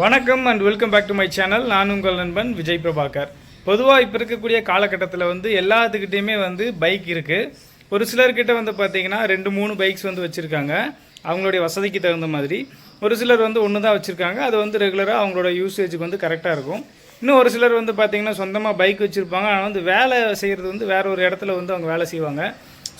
வணக்கம் and welcome back to my channel நான் உங்கள் நண்பன் விஜய் பிரபாகர். பொதுவாக இப்போ இருக்கக்கூடிய காலகட்டத்தில் வந்து எல்லாத்துக்கிட்டேயுமே வந்து பைக் இருக்குது ஒரு சிலர்கிட்ட வந்து பார்த்தீங்கன்னா ரெண்டு மூணு பைக்ஸ் வந்து வச்சுருக்காங்க. அவங்களுடைய வசதிக்கு தகுந்த மாதிரி. ஒரு சிலர் வந்து ஒன்று தான் வச்சுருக்காங்க. அது வந்து ரெகுலராக அவங்களோட யூசேஜுக்கு வந்து கரெக்டாக இருக்கும். இன்னும் ஒரு சிலர் வந்து பார்த்திங்கன்னா சொந்தமாக பைக் வச்சுருப்பாங்க. ஆனால் வந்து வேலை செய்கிறது வந்து வேறு ஒரு இடத்துல வந்து அவங்க வேலை செய்வாங்க.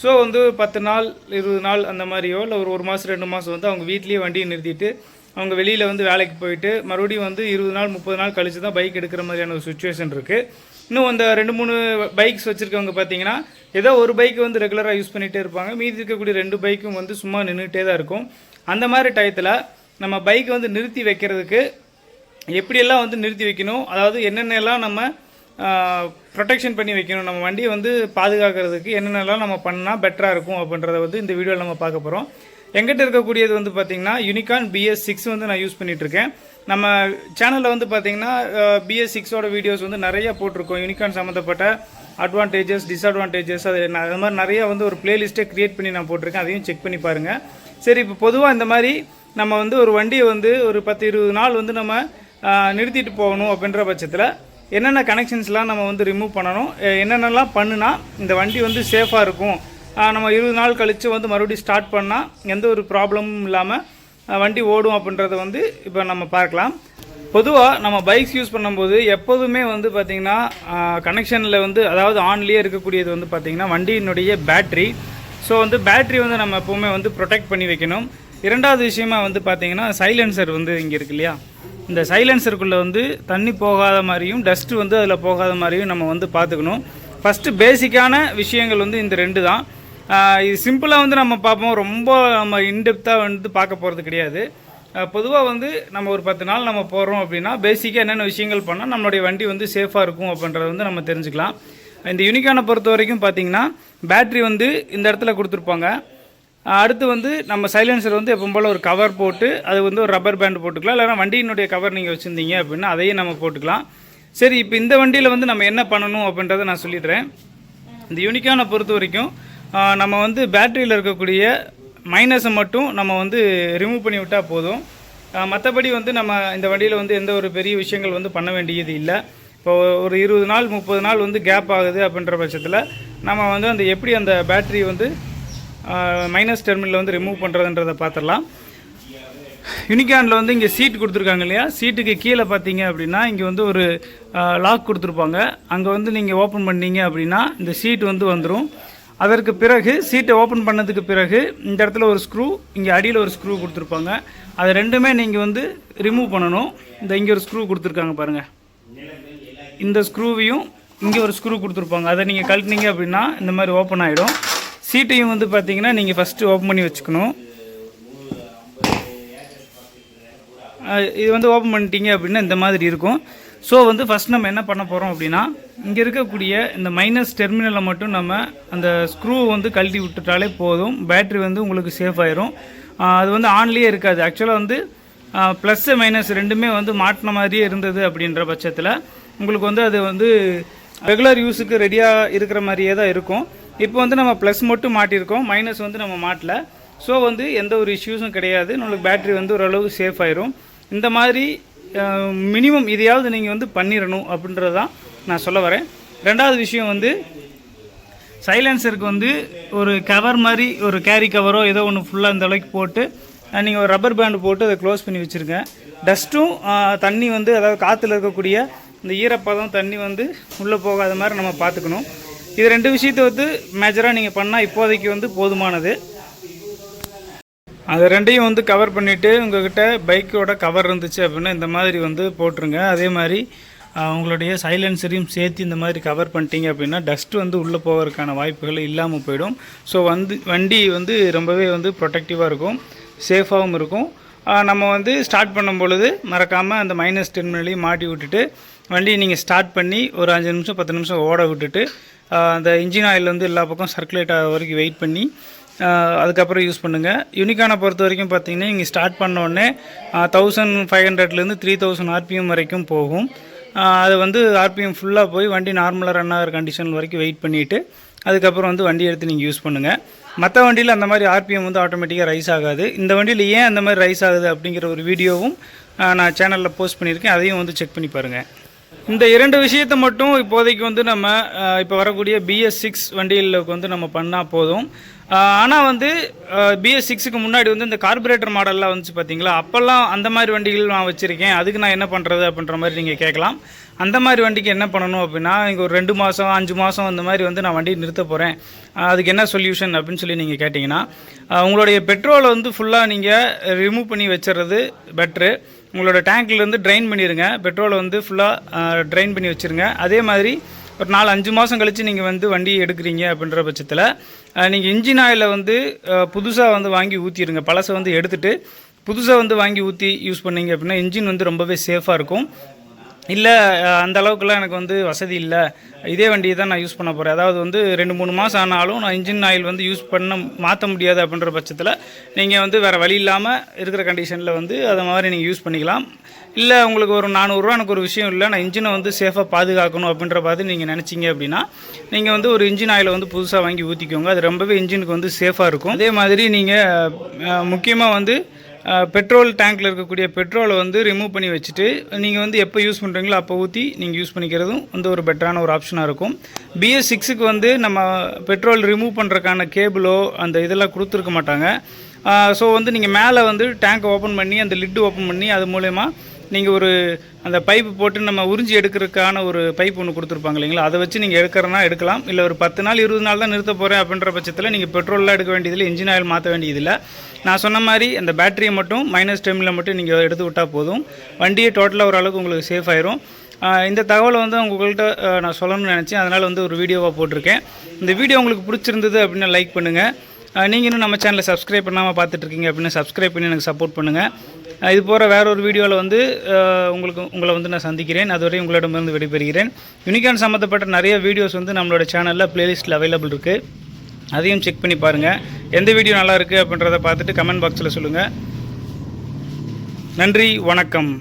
ஸோ வந்து பத்து நாள் இருபது நாள் அந்த மாதிரியோ இல்லை ஒரு ஒரு மாதம் ரெண்டு மாதம் வந்து அவங்க வீட்லேயே வண்டியை நிறுத்திட்டு அவங்க வெளியில் வந்து வேலைக்கு போயிட்டு மறுபடியும் வந்து இருபது நாள் முப்பது நாள் கழிச்சு தான் பைக் எடுக்கிற மாதிரியான ஒரு சுச்சுவேஷன் இருக்குது இன்னும் அந்த ரெண்டு மூணு பைக்ஸ் வச்சுருக்கவங்க பார்த்தீங்கன்னா ஏதோ ஒரு பைக் வந்து ரெகுலராக யூஸ் பண்ணிகிட்டே இருப்பாங்க. மீதி இருக்கக்கூடிய ரெண்டு பைக்கும் வந்து சும்மா நின்றுட்டே தான் இருக்கும். அந்த மாதிரி டயத்தில் நம்ம பைக்கை வந்து நிறுத்தி வைக்கிறதுக்கு எப்படியெல்லாம் வந்து நிறுத்தி வைக்கணும்? அதாவது என்னென்னலாம் நம்ம ப்ரொடெக்ஷன் பண்ணி வைக்கணும். நம்ம வண்டியை வந்து பாதுகாக்கிறதுக்கு என்னென்னலாம் நம்ம பண்ணால் பெட்டராக இருக்கும் அப்படின்றத வந்து இந்த வீடியோவில் நம்ம பார்க்க போகிறோம் எங்கிட்ட இருக்கக்கூடியது வந்து பார்த்திங்கன்னா யூனிகான் பிஎஸ் சிக்ஸ் வந்து நான் யூஸ் பண்ணிகிட்ருக்கேன் இருக்கேன் நம்ம சேனலில் வந்து பார்த்திங்கன்னா பிஎஸ் சிக்ஸோட வீடியோஸ் வந்து நிறையா போட்டிருக்கோம். யூனிகான் சம்மந்தப்பட்ட அட்வான்டேஜஸ் டிஸ்அட்வான்டேஜஸ் அது அது மாதிரி நிறைய வந்து ஒரு பிளேலிஸ்ட்டை க்ரியேட் பண்ணி நான் போட்டிருக்கேன். அதையும் செக் பண்ணி பாருங்கள் சரி இப்போ பொதுவாக இந்த மாதிரி நம்ம வந்து ஒரு வண்டியை வந்து ஒரு பத்து இருபது நாள் வந்து நம்ம நிறுத்திட்டு போகணும் அப்படின்ற பட்சத்தில் என்னென்ன கனெக்ஷன்ஸ்லாம் நம்ம வந்து ரிமூவ் பண்ணணும் என்னென்னலாம் பண்ணுனா இந்த வண்டி வந்து சேஃபாக இருக்கும். நம்ம இருபது நாள் கழித்து வந்து மறுபடியும் ஸ்டார்ட் பண்ணால் எந்த ஒரு ப்ராப்ளமும் இல்லாமல் வண்டி ஓடும் அப்படின்றத வந்து இப்போ நம்ம பார்க்கலாம். பொதுவாக நம்ம பைக்ஸ் யூஸ் பண்ணும்போது எப்போதுமே வந்து பார்த்திங்கன்னா கனெக்ஷனில் வந்து அதாவது ஆன்லேயே இருக்கக்கூடியது வந்து பார்த்திங்கன்னா வண்டியினுடைய பேட்ரி ஸோ வந்து பேட்ரி வந்து நம்ம எப்போவுமே வந்து ப்ரொடெக்ட் பண்ணி வைக்கணும். இரண்டாவது விஷயமா வந்து பார்த்தீங்கன்னா சைலன்சர் வந்து இங்கே இருக்கு இல்லையா? இந்த சைலன்சருக்குள்ளே வந்து தண்ணி போகாத மாதிரியும் டஸ்ட்டு வந்து அதில் போகாத மாதிரியும் நம்ம வந்து பார்த்துக்கணும். ஃபஸ்ட்டு பேசிக்கான விஷயங்கள் வந்து இந்த ரெண்டு தான். இது சிம்பிளாக வந்து நம்ம பார்ப்போம். ரொம்ப நம்ம இன்டெப்த்தாக வந்து பார்க்க போகிறது கிடையாது. பொதுவாக வந்து நம்ம ஒரு பத்து நாள் நம்ம போகிறோம் அப்படின்னா பேசிக்காக என்னென்ன விஷயங்கள் பண்ணால் நம்மளுடைய வண்டி வந்து சேஃபாக இருக்கும் அப்படின்றத வந்து நம்ம தெரிஞ்சுக்கலாம். இந்த யூனிக்கானை பொறுத்த வரைக்கும் பார்த்தீங்கன்னா பேட்ரி வந்து இந்த இடத்துல கொடுத்துருப்பாங்க. அடுத்து வந்து நம்ம சைலன்சர் வந்து எப்பவும் போல் ஒரு கவர் போட்டு அது வந்து ஒரு ரப்பர் பேண்ட் போட்டுக்கலாம். இல்லைனா வண்டியினுடைய கவர் நீங்கள் வச்சுருந்தீங்க அப்படின்னா அதையும் நம்ம போட்டுக்கலாம். சரி இப்போ இந்த வண்டியில் வந்து நம்ம என்ன பண்ணணும் அப்படின்றத நான் சொல்லிடுறேன். இந்த யூனிக்கானை பொறுத்த வரைக்கும் நம்ம வந்து பேட்டரியில் இருக்கக்கூடிய மைனஸை மட்டும் நம்ம வந்து ரிமூவ் பண்ணி விட்டால் போதும். மற்றபடி வந்து நம்ம இந்த வண்டியில் வந்து எந்த ஒரு பெரிய விஷயங்கள் வந்து பண்ண வேண்டியது இல்லை. இப்போ ஒரு இருபது நாள் முப்பது நாள் வந்து கேப் ஆகுது அப்படின்ற பட்சத்தில் நம்ம வந்து அந்த எப்படி அந்த பேட்டரி வந்து மைனஸ் டெர்மினலில் வந்து ரிமூவ் பண்ணுறதுன்றதை பார்த்துடலாம். யூனிகானில் வந்து இங்கே சீட் கொடுத்துருக்காங்க இல்லையா? சீட்டுக்கு கீழே பார்த்தீங்க அப்படின்னா இங்கே வந்து ஒரு லாக் கொடுத்துருப்பாங்க. அங்கே வந்து நீங்கள் ஓப்பன் பண்ணீங்க அப்படின்னா இந்த சீட் வந்து வந்துடும் அதற்கு பிறகு சீட்டை ஓப்பன் பண்ணதுக்கு பிறகு இந்த இடத்துல ஒரு ஸ்க்ரூ இங்கே அடியில் ஒரு ஸ்க்ரூ கொடுத்துருப்பாங்க. அது ரெண்டுமே நீங்கள் வந்து ரிமூவ் பண்ணணும். இந்த இங்கே ஒரு ஸ்க்ரூ கொடுத்துருக்காங்க பாருங்கள் இந்த ஸ்க்ரூவையும் இங்கே ஒரு ஸ்க்ரூ கொடுத்துருப்பாங்க. அதை நீங்கள் கழட்டினீங்க அப்படின்னா இந்த மாதிரி ஓப்பன் ஆகிடும் சீட்டையும் வந்து பார்த்தீங்கன்னா நீங்கள் ஃபஸ்ட்டு ஓப்பன் பண்ணி வச்சுக்கணும். இது வந்து ஓப்பன் பண்ணிட்டீங்க அப்படின்னா இந்த மாதிரி இருக்கும். ஸோ வந்து ஃபஸ்ட் நம்ம என்ன பண்ண போகிறோம் அப்படின்னா இங்கே இருக்கக்கூடிய இந்த மைனஸ் டெர்மினலை மட்டும் நம்ம அந்த ஸ்க்ரூ வந்து கழட்டி விட்டுட்டாலே போதும். பேட்ரி வந்து உங்களுக்கு சேஃப் ஆயிரும். அது வந்து ஆன்லேயே இருக்காது. ஆக்சுவலாக வந்து ப்ளஸ் மைனஸ் ரெண்டுமே வந்து மாட்டின மாதிரியே இருந்தது அப்படின்ற பட்சத்தில் உங்களுக்கு வந்து அது வந்து ரெகுலர் யூஸுக்கு ரெடியாக இருக்கிற மாதிரியே தான் இருக்கும். இப்போ வந்து நம்ம ப்ளஸ் மட்டும் மாட்டியிருக்கோம் மைனஸ் வந்து நம்ம மாட்டல. ஸோ வந்து எந்த ஒரு இஷ்யூஸும் கிடையாது. நம்மளுக்கு பேட்ரி வந்து ஓரளவு சேஃப் ஆயிரும். இந்த மாதிரி மினிமம் இதையாவது நீங்கள் வந்து பண்ணிடணும் அப்படின்றது தான் நான் சொல்ல வரேன். ரெண்டாவது விஷயம் வந்து சைலன்சருக்கு வந்து ஒரு கவர் மாதிரி ஒரு கேரி கவரோ ஏதோ ஒன்று ஃபுல்லாக இந்த அளவுக்கு போட்டு நீங்கள் ஒரு ரப்பர் பேண்டு போட்டு அதை க்ளோஸ் பண்ணி வச்சுருங்க. டஸ்ட்டும் தண்ணி வந்து அதாவது காற்றுல இருக்கக்கூடிய இந்த ஈரப்பதம் தண்ணி வந்து உள்ளே போகாத மாதிரி நம்ம பார்த்துக்கணும். இது ரெண்டு விஷயத்தை வந்து மேஜராக நீங்கள் பண்ணால் இப்போதைக்கு வந்து போதுமானது. அது ரெண்டையும் வந்து கவர் பண்ணிவிட்டு உங்கள்கிட்ட பைக்கோட கவர் இருந்துச்சு அப்படின்னா இந்த மாதிரி வந்து போட்டுருங்க. அதே மாதிரி உங்களுடைய சைலன்சரையும் சேர்த்து இந்த மாதிரி கவர் பண்ணிட்டீங்க அப்படின்னா டஸ்ட் வந்து உள்ளே போவதற்கான வாய்ப்புகள் இல்லாமல் போயிடும். ஸோ வந்து வண்டி வந்து ரொம்பவே வந்து ப்ரொடெக்டிவாக இருக்கும் சேஃபாகவும் இருக்கும். நம்ம வந்து ஸ்டார்ட் பண்ணும் பொழுது மறக்காமல் அந்த மைனஸ் டெர்மினலையும் மாட்டி விட்டுட்டு வண்டியை நீங்கள் ஸ்டார்ட் பண்ணி ஒரு அஞ்சு நிமிஷம் பத்து நிமிஷம் ஓட விட்டுட்டு அந்த இன்ஜின் ஆயில் வந்து எல்லா பக்கம் சர்க்குலேட் ஆகிற வரைக்கும் வெயிட் பண்ணி அதுக்கப்புறம் யூஸ் பண்ணுங்கள் யூனிக்கானை பொறுத்த வரைக்கும் பார்த்தீங்கன்னா இங்கே ஸ்டார்ட் பண்ண உடனே தௌசண்ட் ஃபைவ் ஹண்ட்ரட்லேருந்து த்ரீ தௌசண்ட் ஆர்பிஎம் வரைக்கும் போகும். அது வந்து ஆர்பிஎம் ஃபுல்லாக போய் வண்டி நார்மலாக ரன் ஆகிற கண்டிஷன் வரைக்கும் வெயிட் பண்ணிவிட்டு அதுக்கப்புறம் வந்து வண்டி எடுத்து நீங்கள் யூஸ் பண்ணுங்கள் மற்ற வண்டியில் அந்த மாதிரி ஆர்பிஎம் வந்து ஆட்டோமேட்டிக்காக ரைஸ் ஆகாது. இந்த வண்டியில் ஏன் அந்த மாதிரி ரைஸ் ஆகுது அப்படிங்கிற ஒரு வீடியோவும் நான் சேனலில் போஸ்ட் பண்ணியிருக்கேன். அதையும் வந்து செக் பண்ணி பாருங்கள் இந்த இரண்டு விஷயத்தை மட்டும் இப்போதைக்கு வந்து நம்ம இப்போ வரக்கூடிய பிஎஸ் சிக்ஸ் வண்டிகளுக்கு வந்து நம்ம பண்ணால் போதும். ஆனால் வந்து பிஎஸ் சிக்ஸுக்கு முன்னாடி வந்து இந்த கார்பரேட்டர் மாடல்லாம் வந்துச்சு பார்த்தீங்களா அப்போல்லாம் அந்த மாதிரி வண்டிகள் நான் வச்சுருக்கேன். அதுக்கு நான் என்ன பண்ணுறது அப்படின்ற மாதிரி நீங்கள் கேட்கலாம். அந்த மாதிரி வண்டிக்கு என்ன பண்ணணும் அப்படின்னா நீங்கள் ஒரு ரெண்டு மாதம் அஞ்சு மாதம் அந்த மாதிரி வந்து நான் வண்டி நிறுத்த போகிறேன் அதுக்கு என்ன சொல்யூஷன் அப்படின்னு சொல்லி நீங்கள் கேட்டிங்கன்னா உங்களுடைய பெட்ரோலை வந்து ஃபுல்லாக நீங்கள் ரிமூவ் பண்ணி வச்சுறது பெட்ரு உங்களோட டேங்க்லேருந்து ட்ரைன் பண்ணிடுங்க பெட்ரோலை வந்து ஃபுல்லாக ட்ரைன் பண்ணி வச்சுருங்க. அதே மாதிரி ஒரு நாலு அஞ்சு மாதம் கழித்து நீங்கள் வந்து வண்டி எடுக்கிறீங்க அப்படின்ற பட்சத்தில் நீங்கள் இன்ஜின் ஆயிலை வந்து புதுசாக வந்து வாங்கி ஊற்றிடுங்க பழசை வந்து எடுத்துகிட்டு புதுசாக வந்து வாங்கி ஊற்றி யூஸ் பண்ணீங்க அப்படின்னா இன்ஜின் வந்து ரொம்பவே சேஃபாக இருக்கும். இல்லை அந்த அளவுக்குலாம் எனக்கு வந்து வசதி இல்லை. இதே வண்டியை தான் நான் யூஸ் பண்ண போகிறேன் அதாவது வந்து ரெண்டு மூணு மாதம் ஆனாலும் நான் இன்ஜின் ஆயில் வந்து யூஸ் பண்ண மாற்ற முடியாது அப்படின்ற பட்சத்தில் நீங்கள் வந்து வேறு வழி இல்லாமல் இருக்கிற கண்டிஷனில் வந்து அதை மாதிரி நீங்கள் யூஸ் பண்ணிக்கலாம். இல்லை உங்களுக்கு ஒரு நானூறுரூவா எனக்கு ஒரு விஷயம் இல்லை நான் இன்ஜினை வந்து சேஃபாக பாதுகாக்கணும் அப்படின்ற பார்த்து நீங்கள் நினச்சிங்க அப்படின்னா நீங்கள் வந்து ஒரு இன்ஜின் ஆயிலை வந்து புதுசாக வாங்கி ஊற்றிக்கோங்க அது ரொம்பவே இன்ஜினுக்கு வந்து சேஃபாக இருக்கும். அதே மாதிரி நீங்கள் முக்கியமாக வந்து பெட்ரோல் டேங்க்கில் இருக்கக்கூடிய பெட்ரோலை வந்து ரிமூவ் பண்ணி வச்சுட்டு நீங்கள் வந்து எப்போ யூஸ் பண்ணுறீங்களோ அப்போ ஊற்றி நீங்கள் யூஸ் பண்ணிக்கிறதும் வந்து ஒரு பெட்டரான ஒரு ஆப்ஷனாக இருக்கும். பிஎஸ் சிக்ஸுக்கு வந்து நம்ம பெட்ரோல் ரிமூவ் பண்ணுறக்கான கேபிளோ அந்த இதெல்லாம் கொடுத்துருக்க மாட்டாங்க. ஸோ வந்து நீங்கள் மேலே வந்து டேங்க் ஓப்பன் பண்ணி அந்த லிட்டு ஓப்பன் பண்ணி அது மூலயமா நீங்கள் ஒரு அந்த பைப்பு போட்டு நம்ம உறிஞ்சி எடுக்கிறதுக்கான ஒரு பைப் ஒன்று கொடுத்துருப்பாங்க இல்லைங்களா? அதை வச்சு நீங்கள் எடுக்கிறனா எடுக்கலாம். இல்லை ஒரு பத்து நாள் இருபது நாள் தான் நிறுத்த போகிறேன் அப்படின்ற பட்சத்தில் நீங்கள் பெட்ரோல்லாம் எடுக்க வேண்டியதில்லை இன்ஜின் ஆயில் மாற்ற வேண்டியதில்லை. நான் சொன்ன மாதிரி அந்த பேட்டரியை மட்டும் மைனஸ் டைமில் மட்டும் நீங்கள் எடுத்து விட்டால் போதும். வண்டியை டோட்டலாக ஓரளவுக்கு உங்களுக்கு சேஃப் ஆயிரும். இந்த தகவலை வந்து உங்கள்கிட்ட நான் சொல்லணும்னு நினச்சேன். அதனால் வந்து ஒரு வீடியோவாக போட்டிருக்கேன். இந்த வீடியோ உங்களுக்கு பிடிச்சிருந்தது அப்படின்னா லைக் பண்ணுங்கள் நீங்கள் இன்னும் நம்ம சேனலை சப்ஸ்கிரைப் பண்ணாமல் பார்த்துட்ருக்கீங்க அப்படின்னு சப்ஸ்கிரைப் பண்ணி எனக்கு சப்போர்ட் பண்ணுங்கள் இது போகிற வேற ஒரு வீடியோவில் வந்து உங்களுக்கு உங்களை வந்து நான் சந்திக்கிறேன். அதுவரை உங்களிடமிருந்து விடைபெறுகிறேன். யூனிகான் சம்மந்தப்பட்ட நிறைய வீடியோஸ் வந்து நம்மளோட சேனலில் ப்ளேலிஸ்ட்டில் அவைலபிள் இருக்குது அதையும் செக் பண்ணி பாருங்கள் எந்த வீடியோ நல்லா இருக்குது அப்படின்றத பார்த்துட்டு கமெண்ட் பாக்ஸில் சொல்லுங்கள் நன்றி வணக்கம்.